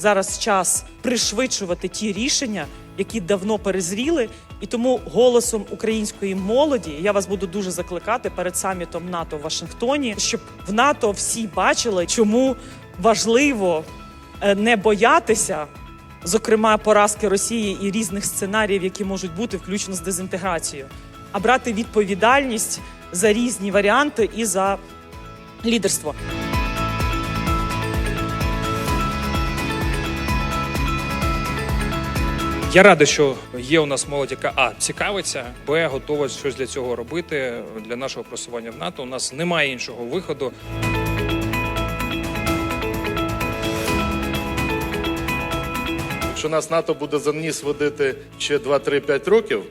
зараз час пришвидшувати ті рішення, які давно перезріли. І тому голосом української молоді я вас буду дуже закликати перед самітом НАТО в Вашингтоні, щоб в НАТО всі бачили, чому важливо е, не боятися, зокрема поразки Росії і різних сценаріїв, які можуть бути, включно з дезінтеграцією, а брати відповідальність за різні варіанти і за лідерство. Я радий, що є у нас молодь, яка а цікавиться, б готова щось для цього робити для нашого просування в НАТО. У нас немає іншого виходу. Якщо нас НАТО буде за ніс водити ще 2-3-5 років,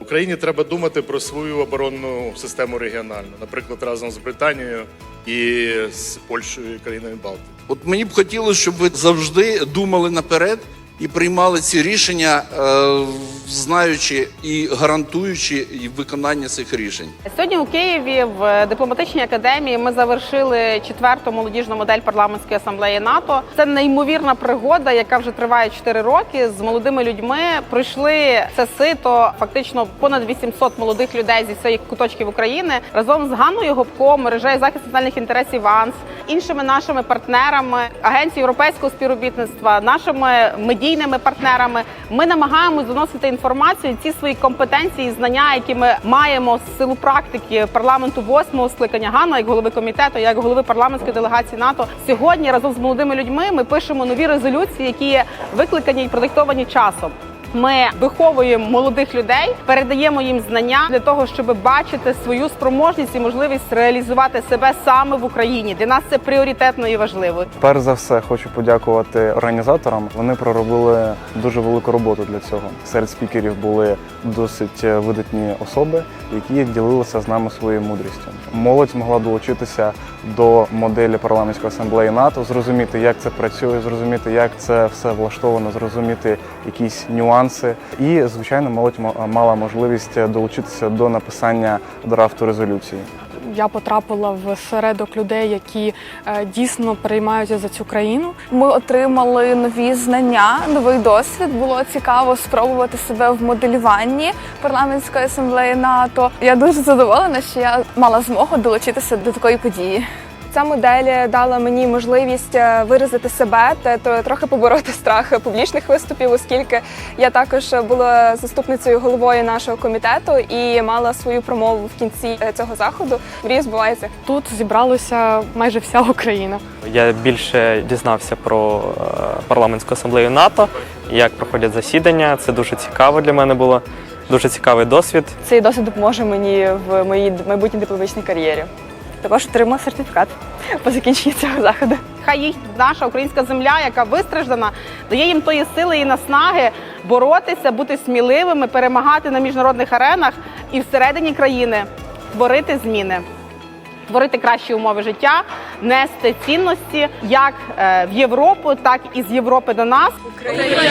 Україні треба думати про свою оборонну систему регіональну, наприклад, разом з Британією і з Польщею і країнами Балтії. От мені б хотілося, щоб ви завжди думали наперед і приймали ці рішення, е, знаючи і гарантуючи виконання цих рішень. Сьогодні у Києві в дипломатичній академії ми завершили четверту молодіжну модель парламентської асамблеї НАТО. Це неймовірна пригода, яка вже триває 4 роки. З молодими людьми пройшли це сито. Фактично понад 800 молодих людей зі всіх куточків України разом з Ганною Гопко, мережею захист національних інтересів ВАНС, іншими нашими партнерами, агенцією європейського співробітництва, нашими медійними партнерами. Ми намагаємось доносити інформацію, ці свої компетенції, і знання, які ми маємо з силу практики парламенту восьмого скликання Гана, як голови комітету, як голови парламентської делегації НАТО. Сьогодні разом з молодими людьми ми пишемо нові резолюції, які є викликані і продиктовані часом. Ми виховуємо молодих людей, передаємо їм знання для того, щоб бачити свою спроможність і можливість реалізувати себе саме в Україні. Для нас це пріоритетно і важливо. Перш за все хочу подякувати організаторам. Вони проробили дуже велику роботу для цього. Серед спікерів були досить видатні особи, які ділилися з нами своєю мудрістю. Молодь змогла долучитися до моделі парламентської асамблеї НАТО, зрозуміти, як це працює, зрозуміти, як це все влаштовано, зрозуміти якісь нюанси. І звичайно, молодь мо- мала можливість долучитися до написання драфту резолюції. Я потрапила в середок людей, які е, дійсно переймаються за цю країну. Ми отримали нові знання, новий досвід. Було цікаво спробувати себе в моделюванні парламентської асамблеї НАТО. Я дуже задоволена, що я мала змогу долучитися до такої події. Ця модель дала мені можливість е, виразити себе та трохи побороти страх публічних виступів, оскільки я також була заступницею головою нашого комітету і мала свою промову в кінці е, цього заходу. Мрія збувається. Тут зібралася майже вся Україна. Я більше дізнався про е, парламентську асамблею НАТО, як проходять засідання. Це дуже цікаво для мене було. Дуже цікавий досвід. Цей досвід допоможе мені в моїй майбутній дипломатичній кар'єрі. Також отримала сертифікат по закінченні цього заходу. Хай їх наша українська земля, яка вистраждана, дає їм тої сили і наснаги боротися, бути сміливими, перемагати на міжнародних аренах і всередині країни творити зміни. Творити кращі умови життя, нести цінності як е, в Європу, так і з Європи до нас. Україна